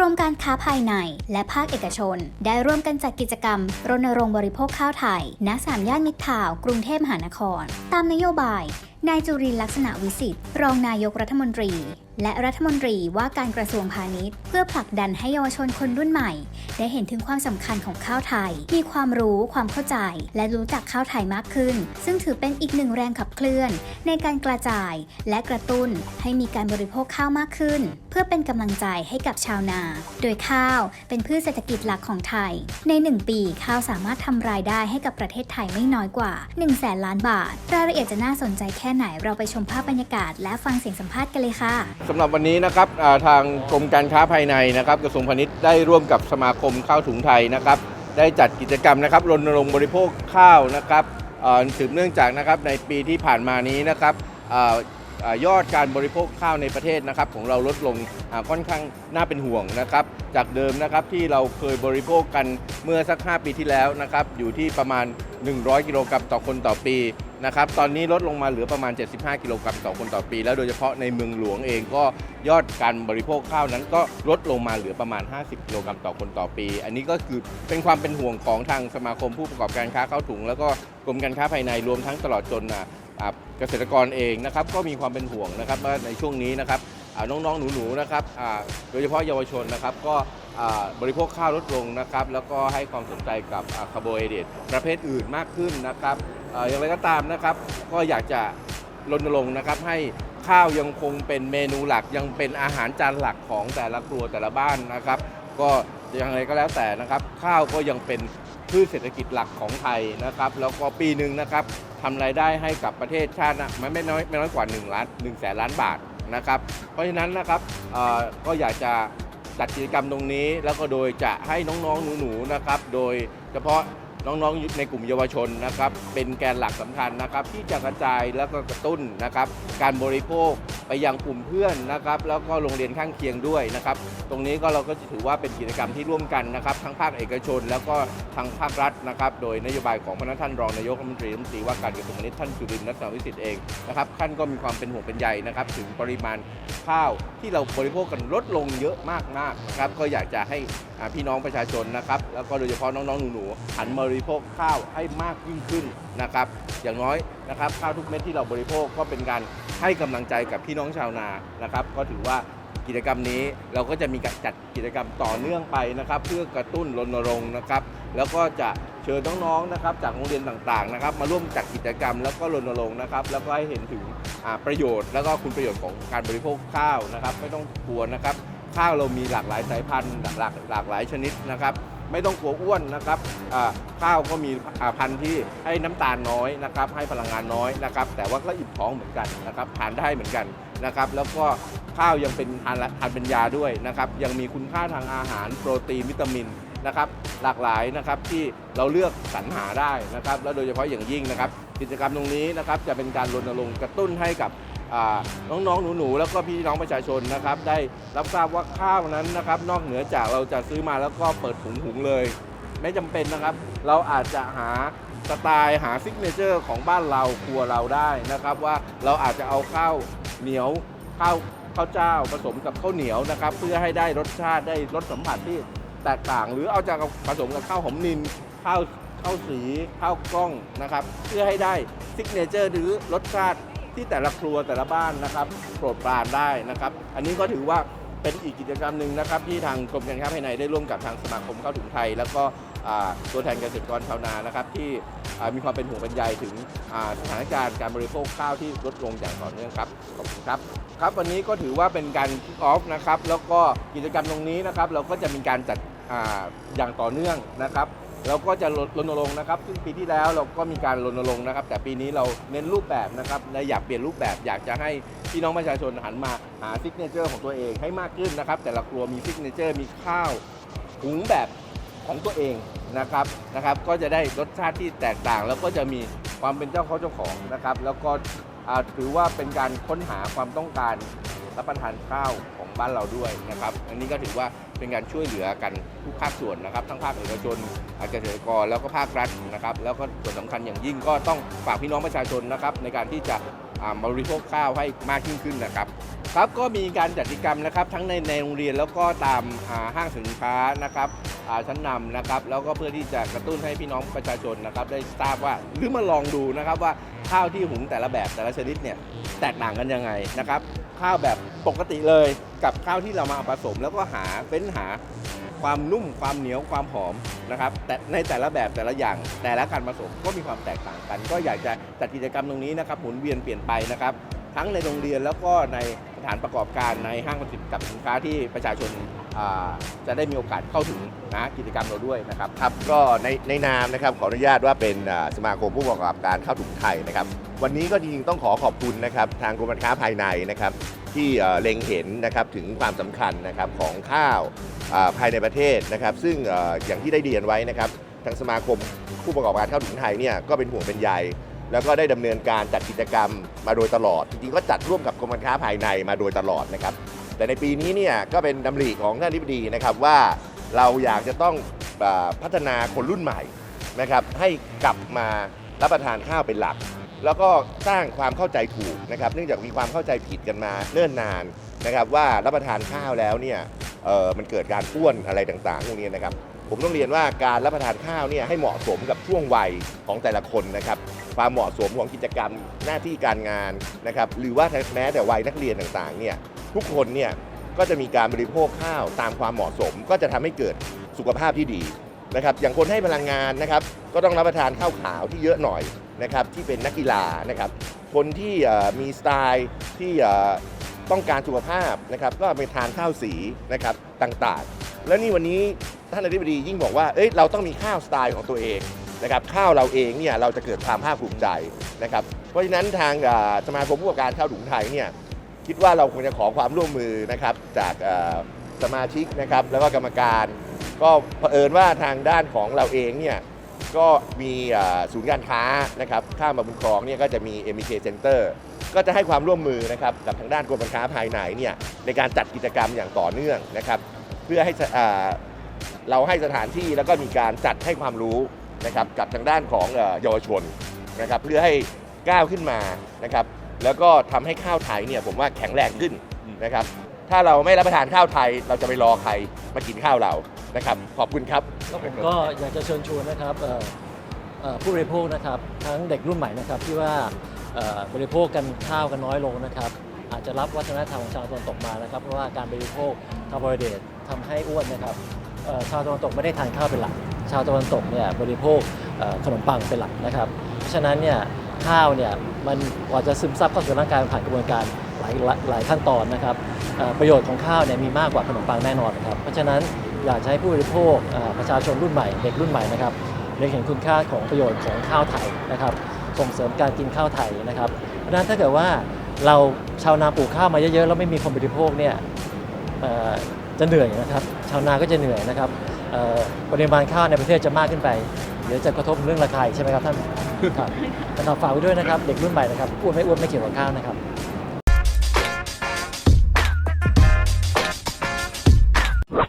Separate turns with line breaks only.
รมการค้าภายใน และภาคเอกชน ได้ร่วมกันจัดกิจกรรม รณรงค์บริโภคข้าวไทย ณ สามย่านมิตรทาว กรุงเทพมหานคร ตามนโยบาย นายจุรินลักษณะวิสิทธิ์รองนายกรัฐมนตรี และรัฐมนตรีว่าการกระทรวงพาณิชย์ เพื่อผลักดันให้เยาวชนคนรุ่นใหม่ ได้เห็นถึงความสำคัญของข้าวไทย มีความรู้ความเข้าใจ และรู้จักข้าวไทยมากขึ้น ซึ่งถือเป็นอีกหนึ่งแรงขับเคลื่อน ในการกระจาย และกระตุ้นให้มีการบริโภคข้าวมากขึ้น เพื่อเป็นกำลังใจให้กับชาวนา โดยข้าวเป็นพืชเศรษฐกิจหลักของไทย ใน 1 ปีข้าวสามารถทำรายได้ให้กับประเทศไทยไม่น้อยกว่า1แสนล้านบาท รายละเอียดจะน่าสนใจแค่ไหนเราไปชมภาพบรรยากาศ และฟังเสียงสัมภาษณ์กันเลยค่ะ
สำหรับวันนี้นะครับทางกรมการค้าภายในนะครับกระทรวงพาณิชย์ได้ร่วมกับสมาคมข้าวถุงไทยนะครับได้จัดกิจกรรมนะครับรณรงค์บริโภคข้าวนะครับเอ่อสืบเนื่องจากนะครับในปีที่ผ่านมานี้นะครับออยอดการบริโภคข้าวในประเทศนะครับของเราลดลงค่อนข้างน่าเป็นห่วงนะครับ จากเดิมนะครับที่เราเคยบริโภคกันเมื่อสัก 5 ปีที่แล้วนะครับอยู่ที่ประมาณ 100 กิโลกรัมต่อคนต่อปี นะครับ ตอนนี้ลดลงมาเหลือประมาณ 75 กิโลกรัมต่อคนต่อปี แล้วโดยเฉพาะในเมืองหลวงเองก็ยอดการบริโภคข้าวนั้นก็ลดลงมาเหลือประมาณ 50 กิโลกรัมต่อคนต่อปี อันนี้ก็คือเป็นความเป็นห่วงของทางสมาคมผู้ประกอบการค้าข้าวถุง แล้วก็กรมการค้าภายในรวมทั้งตลอดจนอะเกษตรกรเองนะครับก็มีความเป็นห่วงนะครับว่าในช่วงนี้นะครับน้องๆ หนูๆ นะครับโดยเฉพาะเยาวชนนะครับ ก็บริโภคข้าวลดลงนะครับ แล้วก็ให้ความสนใจกับคาร์โบไฮเดรตประเภทอื่นมากขึ้นนะครับ อย่างไรก็ตามนะครับ ก็อยากจะรณรงค์นะครับให้ข้าวยังคงเป็นเมนูหลักยังเป็นอาหารจานหลักของแต่ละครัวแต่ละบ้านนะครับ ก็อย่างไรก็แล้วแต่นะครับ ข้าวก็ยังเป็นพืชเศรษฐกิจหลักของไทยนะครับ แล้วก็ปีหนึ่งนะครับทำรายได้ให้กับประเทศชาตินะไม่ไม่น้อยไม่น้อยกว่า1ล้าน1แสนล้านบาทนะครับ เพราะฉะนั้นนะครับก็อยากจะจัดกิจกรรมตรงนี้ แล้วก็โดยจะให้น้องๆหนูๆนะครับ โดยเฉพาะ น้องๆในกลุ่มเยาวชนนะครับเป็นแกนหลักสำคัญนะครับที่จะกระจายแล้วก็กระตุ้นนะครับการบริโภคไปยังกลุ่มเพื่อนนะครับแล้วก็โรงเรียนข้างเคียงด้วยนะครับตรงนี้ก็เราก็จะถือว่าเป็นกิจกรรมที่ร่วมกันนะครับทั้งภาคเอกชน แล้วก็ทางภาครัฐนะครับโดยนโยบายของพระท่านรองนายกรัฐมนตรีรัฐมนตรีว่าการกระทรวงพาณิชย์ท่านจุรินทร์รัตนวิสิทธิ์เองนะครับท่านก็มีความเป็นห่วงเป็นใยนะครับถึงปริมาณข้าวที่เราบริโภคกันลดลงเยอะมากมากๆนะครับก็อยากจะให้ พี่น้องประชาชนนะครับแล้วก็โดยเฉพาะน้องๆหนูๆหันมาบริโภคข้าวให้มากยิ่งขึ้นนะครับอย่างน้อยนะครับข้าวทุกเม็ดที่เราบริโภคก็เป็นการให้กำลังใจกับพี่น้องชาวนานะครับ ก็ถือว่ากิจกรรมนี้เราก็จะมีการจัดกิจกรรมต่อเนื่องไปนะครับ เพื่อกระตุ้นรณรงค์นะครับ แล้วก็จะเชิญน้องๆนะครับ จากโรงเรียนต่างๆนะครับ มาร่วมจัดกิจกรรมแล้วก็รณรงค์นะครับ แล้วก็ให้เห็นถึงประโยชน์ แล้วก็คุณประโยชน์ของการบริโภคข้าวนะครับ ไม่ต้องกลัวนะครับ ข้าวเรามีหลากหลายสายพันธุ์หลากหลากหลายชนิดนะครับ ไม่ต้องกลัวอ้วนนะครับข้าวก็มีพันธุ์ที่ให้น้ำตาลน้อยนะครับ ให้พลังงานน้อยนะครับ แต่ว่าก็อิ่มท้องเหมือนกันนะครับทานได้เหมือนกันนะครับ แล้วก็ข้าวยังเป็นทานละทานเป็นยาด้วยนะครับ ยังมีคุณค่าทางอาหารโปรตีนวิตามินนะครับ หลากหลายนะครับที่เราเลือกสรรหาได้นะครับ แล้วโดยเฉพาะอย่างยิ่งนะครับ กิจกรรมตรงนี้นะครับจะเป็นการรณรงค์กระตุ้นให้กับ น้องๆหนูๆแล้วก็พี่น้องประชาชนนะครับได้รับทราบว่าข้าวนั้นนะครับนอกเหนือจากเราจะซื้อมาแล้วก็เปิดถุงหุงเลย ไม่จำเป็นนะครับ เราอาจจะหาสไตล์หาซิกเนเจอร์ของบ้านเราครัวเราได้นะครับ ว่าเราอาจจะเอาข้าวเหนียวข้าวข้าวเจ้าผสมกับข้าวเหนียวนะครับ เพื่อให้ได้รสชาติได้รสสัมผัสที่แตกต่าง หรือเอาจะผสมกับข้าวหอมนินข้าวข้าวสีข้าวกล้องนะครับ เพื่อให้ได้ซิกเนเจอร์หรือรสชาติ ที่แต่ละครัวแต่ละบ้านนะครับโปรดปรานได้นะครับ อันนี้ก็ถือว่าเป็นอีกกิจกรรมหนึ่งนะครับที่ทางกรมการค้าภายในได้ร่วมกับทางสมาคมข้าวถุงไทย แล้วก็ตัวแทนเกษตรกรชาวนานะครับที่มีความเป็นห่วงเป็นใยถึงอ่าสถานการณ์การบริโภคข้าวที่ลดลงอย่างต่อเนื่องครับขอบคุณครับครับวันนี้ก็ถือว่าเป็นการคิกออฟนะครับแล้วก็กิจกรรมตรงนี้นะครับเราก็จะมีการจัดออย่างต่อเนื่องนะครับ เราก็จะรณรงค์นะครับ ซึ่งปีที่แล้วเราก็มีการรณรงค์นะครับ แต่ปีนี้เราเน้นรูปแบบนะครับและอยากเปลี่ยนรูปแบบอยากจะให้พี่น้องประชาชนหันมาหาซิกเนเจอร์ของตัวเองให้มากขึ้นนะครับ แต่ละครัวมีซิกเนเจอร์มีข้าวหุงแบบของตัวเองนะครับนะครับ ก็จะได้รสชาติที่แตกต่าง แล้วก็จะมีความเป็นเจ้าเขาเจ้าของนะครับ แล้วก็ถือว่าเป็นการค้นหาความต้องการรับประทานข้าวของบ้านเราด้วยนะครับ อันนี้ก็ถือว่า เป็นการช่วยเหลือกันทุกภาคส่วนนะครับ ทั้งภาคเอกชนเกษตรกรแล้วก็ภาครัฐนะครับ แล้วก็ส่วนสำคัญอย่างยิ่งก็ต้องฝากพี่น้องประชาชนนะครับ ในการที่จะบริโภคข้าวให้มากยิ่งขึ้นนะครับครับก็มีการจัดกิจกรรมนะครับ ทั้งในในโรงเรียนแล้วก็ตามาห้างสินค้านะครับชั้นนำนะครับแล้วก็เพื่อที่จะกระตุ้นให้พี่น้องประชาชนนะครับ ได้ทราบว่าหรือมาลองดูนะครับว่าข้าวที่หุงแต่ละแบบแต่ละชนิดเนี่ยแตกต่างกันยังไงนะครับ ข้าวแบบปกติเลย กับข้าวที่เรามาผสม แล้วก็หาเฟ้นหาความนุ่มความเหนียวความหอมนะครับแต่ในแต่ละแบบแต่ละอย่างแต่ละการผสมก็มีความแตกต่างกัน ก็อยากจะจัดกิจกรรมตรงนี้นะครับหมุนเวียนเปลี่ยนไปนะครับ ทั้งในโรงเรียนแล้วก็ในสถานประกอบการในห้างสรรพสินค้าที่ประชาชน จะได้มีโอกาสเข้าถึงนะกิจกรรมเราด้วยนะครับ
ครับก็ในในนามนะครับขออนุญาตว่าเป็นสมาคมผู้ประกอบการข้าวถุงไทยนะครับวันนี้ก็จริงๆต้องขอขอบคุณนะครับทางกรมการค้าภายในนะครับที่เล็งเห็นนะครับถึงความสำคัญนะครับของข้าวภายในประเทศนะครับ ซึ่งอย่างที่ได้เรียนไว้นะครับทางสมาคมผู้ประกอบการข้าวถุงไทยเนี่ยก็เป็นห่วงเป็นใยแล้วก็ได้ดำเนินการจัดกิจกรรมมาโดยตลอด จริงๆก็จัดร่วมกับกรมการค้าภายในมาโดยตลอดนะครับ แต่ในปีนี้เนี่ยก็เป็นดำริของท่านทิบดีนะครับว่าเราอยากจะต้องพัฒนาคนรุ่นใหม่นะครับให้กลับมารับประทานข้าวเป็นหลัก แล้วก็สร้างความเข้าใจถูกนะครับเนื่องจากมีความเข้าใจผิดกันมาเนิ่นนานนะครับว่ารับประทานข้าวแล้วเนี่ยมันเกิดการอ้วนอะไรต่างๆพวกนี้นะครับผมต้องเรียนว่าการรับประทานข้าวเนี่ยให้เหมาะสมกับช่วงวัยของแต่ละคนนะครับความเหมาะสมของกิจกรรมหน้าที่การงานนะครับหรือว่าแม้แต่วัยนักเรียนต่างๆเนี่ย ทุกคนเนี่ยก็จะมีการบริโภคข้าวตามความเหมาะสม ก็จะทำให้เกิดสุขภาพที่ดีนะครับอย่างคนให้พลังงานนะครับก็ต้องรับประทานข้าวขาวที่เยอะหน่อยนะครับที่เป็นนักกีฬานะครับคนที่มีสไตล์ที่ต้องการสุขภาพนะครับก็ไปทานข้าวสีนะครับต่างๆ แล้วนี่วันนี้ท่านอธิบดียิ่งบอกว่าเอ้ยเราต้องมีข้าวสไตล์ของตัวเองนะครับข้าวเราเองเนี่ยเราจะเกิดความภาคภูมิใจนะครับเพราะฉะนั้นทางสมาคมผู้ประกอบการข้าวถุงไทยเนี่ย คิดว่าเราควรจะขอความร่วมมือนะครับจากสมาชิกนะครับแล้วก็กรรมการ ก็เผอิญว่าทางด้านของเราเองเนี่ยก็มีศูนย์การค้านะครับข้ามมาบุญครองเนี่ยก็จะมี MK Center ก็จะให้ความร่วมมือนะครับกับทางด้านกรมการค้าภายในเนี่ยในการจัดกิจกรรมอย่างต่อเนื่องนะครับ เพื่อให้เราให้สถานที่แล้วก็มีการจัดให้ความรู้นะครับกับทางด้านของเยาวชนนะครับเพื่อให้ก้าวขึ้นมานะครับ แล้วก็ทำให้ข้าวไทยเนี่ยผมว่าแข็งแรงขึ้นนะครับ ถ้าเราไม่รับประทานข้าวไทย เราจะไปรอใครมากินข้าวเรานะครับ ขอบคุณครับ
แล้วผมก็อยากจะเชิญชวนนะครับผู้บริโภคนะครับทั้งเด็กรุ่นใหม่นะครับที่ว่าบริโภคกันข้าวกันน้อยลงนะครับอาจจะรับวัฒนธรรมของชาวตะวันตกมานะครับ เพราะว่าการบริโภคคาร์โบไฮเดรตทำให้อ้วนนะครับชาวตะวันตกไม่ได้ทานข้าวเป็นหลัก ชาวตะวันตกเนี่ยบริโภคขนมปังเป็นหลักนะครับ เพราะฉะนั้นเนี่ย ข้าวเนี่ยมันกว่าจะซึมซับเข้าสู่ร่างกายผ่านกระบวนการหลายหลายขั้นตอนนะครับประโยชน์ของข้าวเนี่ยมีมากกว่าขนมปังแน่นอนนะครับเพราะฉะนั้นอยากให้ผู้บริโภคประชาชนรุ่นใหม่เด็กรุ่นใหม่นะครับเล็งเห็นคุณค่าของประโยชน์ของข้าวไทยนะครับส่งเสริมการกินข้าวไทยนะครับเพราะฉะนั้นถ้าเกิดว่าเราชาวนาปลูกข้าวมาเยอะๆแล้วไม่มีคนบริโภคเนี่ย จะเหนื่อยนะครับ ชาวนาก็จะเหนื่อยนะครับเอ่อปริมาณข้าวในประเทศจะมากขึ้นไป เดี๋ยวจะกระทบเรื่องราคาอีกใช่ไหมครับท่านครับนะครับฝากไว้ด้วยนะครับ เด็กรุ่นใหม่นะครับอ้วนไม่อ้วนไม่เกี่ยวกับข้าวนะครับ